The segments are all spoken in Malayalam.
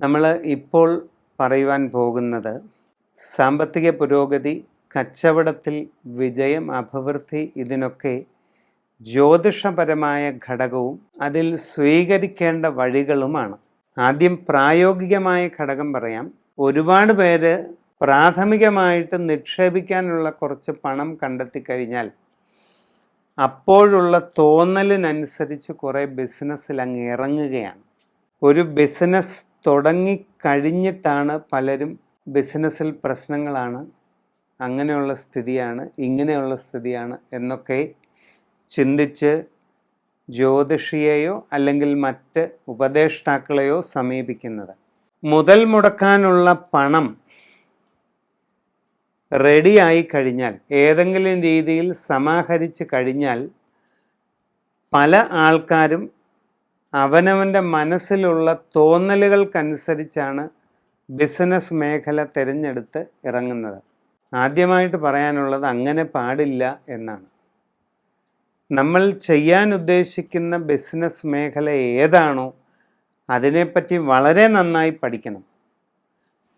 നമ്മൾ ഇപ്പോൾ പറയുവാൻ പോകുന്നത് സാമ്പത്തിക പുരോഗതി കച്ചവടത്തിൽ വിജയം അഭിവൃദ്ധി ഇതിനൊക്കെ ജ്യോതിഷപരമായ ഘടകവും അതിൽ സ്വീകരിക്കേണ്ട വഴികളുമാണ്. ആദ്യം പ്രായോഗികമായ ഘടകം പറയാം. ഒരുപാട് പേര് പ്രാഥമികമായിട്ട് നിക്ഷേപിക്കാനുള്ള കുറച്ച് പണം കണ്ടെത്തി കഴിഞ്ഞാൽ അപ്പോഴുള്ള തോന്നലിനനുസരിച്ച് കുറേ ബിസിനസ്സിൽ അങ്ങ് ഇറങ്ങുകയാണ്. ഒരു ബിസിനസ് തുടങ്ങിക്കഴിഞ്ഞിട്ടാണ് പലരും ബിസിനസ്സിൽ പ്രശ്നങ്ങളാണ് അങ്ങനെയുള്ള സ്ഥിതിയാണ് ഇങ്ങനെയുള്ള സ്ഥിതിയാണ് എന്നൊക്കെ ചിന്തിച്ച് ജ്യോതിഷിയെയോ അല്ലെങ്കിൽ മറ്റ് ഉപദേഷ്ടാക്കളെയോ സമീപിക്കുന്നത്. മുതൽ മുടക്കാനുള്ള പണം റെഡിയായി കഴിഞ്ഞാൽ ഏതെങ്കിലും രീതിയിൽ സമാഹരിച്ച് കഴിഞ്ഞാൽ പല ആൾക്കാരും അവനവന്റെ മനസ്സിലുള്ള തോന്നലുകൾക്കനുസരിച്ചാണ് ബിസിനസ് മേഖല തിരഞ്ഞെടുത്ത് ഇറങ്ങുന്നത്. ആദ്യമായിട്ട് പറയാനുള്ളത് അങ്ങനെ പാടില്ല എന്നാണ്. നമ്മൾ ചെയ്യാൻ ഉദ്ദേശിക്കുന്ന ബിസിനസ് മേഖല ഏതാണോ അതിനെപ്പറ്റി വളരെ നന്നായി പഠിക്കണം.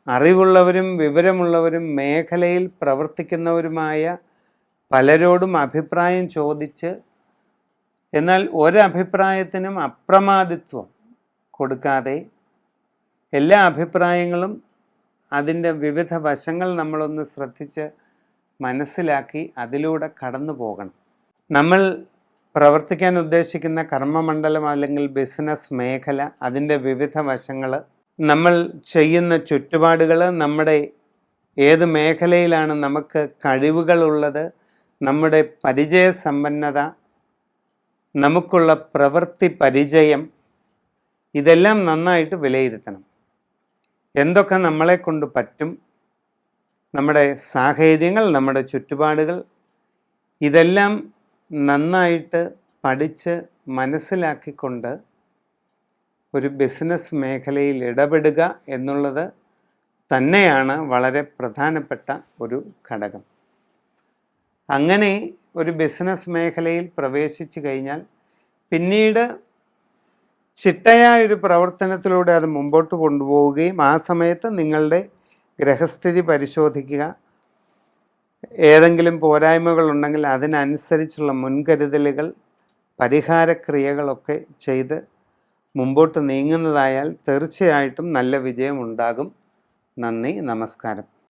അറിവുള്ളവരും വിവരമുള്ളവരും മേഖലയിൽ പ്രവർത്തിക്കുന്നവരുമായ പലരോടും അഭിപ്രായം ചോദിച്ച് എന്നാൽ ഒരഭിപ്രായത്തിനും അപ്രമാദിത്വം കൊടുക്കാതെ എല്ലാ അഭിപ്രായങ്ങളും അതിന്റെ വിവിധ വശങ്ങൾ നമ്മളൊന്ന് ശ്രദ്ധിച്ച് മനസ്സിലാക്കി അതിലൂടെ കടന്നു പോകണം. നമ്മൾ പ്രവർത്തിക്കാൻ ഉദ്ദേശിക്കുന്ന കർമ്മമണ്ഡലം അല്ലെങ്കിൽ ബിസിനസ് മേഖല അതിന്റെ വിവിധ വശങ്ങൾ നമ്മൾ ചെയ്യുന്ന ചുറ്റുപാടുകൾ നമ്മുടെ ഏത് മേഖലയിലാണ് നമുക്ക് കഴിവുകളുള്ളത് നമ്മുടെ പരിചയസമ്പന്നത നമുക്കുള്ള പ്രവൃത്തി പരിചയം ഇതെല്ലാം നന്നായിട്ട് വിലയിരുത്തണം. എന്തൊക്കെ നമ്മളെ കൊണ്ട് പറ്റും? നമ്മുടെ സാഹചര്യങ്ങൾ നമ്മുടെ ചുറ്റുപാടുകൾ ഇതെല്ലാം നന്നായിട്ട് പഠിച്ച് മനസ്സിലാക്കിക്കൊണ്ട് ഒരു ബിസിനസ് മേഖലയിൽ ഇടപെടുക എന്നുള്ളത് തന്നെയാണ് വളരെ പ്രധാനപ്പെട്ട ഒരു ഘടകം. അങ്ങനെ ഒരു ബിസിനസ് മേഖലയിൽ പ്രവേശിച്ചു കഴിഞ്ഞാൽ പിന്നീട് ചിട്ടയായ ഒരു പ്രവർത്തനത്തിലൂടെ അത് മുമ്പോട്ട് കൊണ്ടുപോവുകയും ആ സമയത്ത് നിങ്ങളുടെ ഗ്രഹസ്ഥിതി പരിശോധിക്കുക. ഏതെങ്കിലും പോരായ്മകളുണ്ടെങ്കിൽ അതിനനുസരിച്ചുള്ള മുൻകരുതലുകൾ പരിഹാരക്രിയകളൊക്കെ ചെയ്ത് മുമ്പോട്ട് നീങ്ങുന്നതായാൽ തീർച്ചയായിട്ടും നല്ല വിജയമുണ്ടാകും നന്ദി നമസ്കാരം.